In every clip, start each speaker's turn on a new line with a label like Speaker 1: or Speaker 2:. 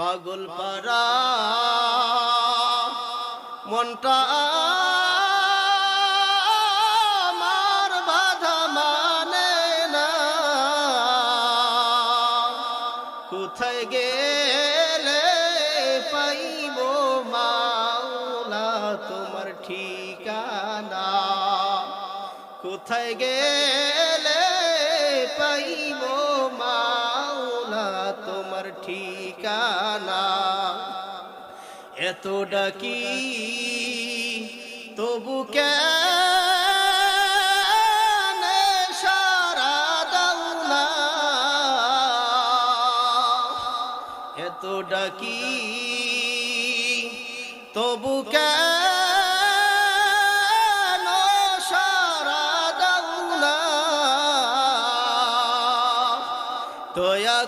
Speaker 1: পাগল পারা মনটা আমার বাধা মানে না। কোথায় গেলে পাইব মাওলা তোমার ঠিকানা? কোথায় গেলে পাইব ঠিকানা এত ডাকি তবু কেন সারা দাও না? ডাকি তবু কেন সারা দয়া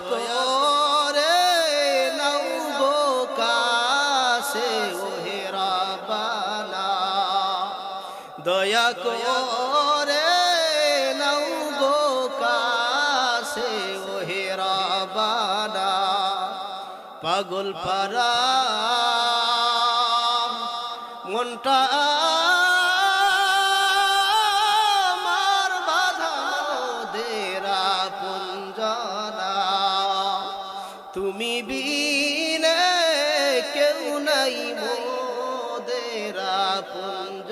Speaker 1: দয়া করে নাও কাছে, ওহে রাবানা, পাগল পারা। মনটা বাধা তুমি কেউ নাই মোদেরা পুঞ্জনা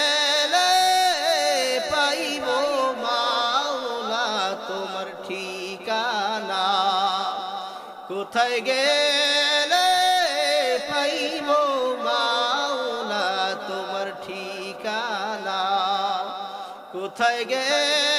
Speaker 1: তোমার ঠিকানা? কোথায় গেলে পাইব মাওলা তোমার ঠিকানা? কোথায় গেলে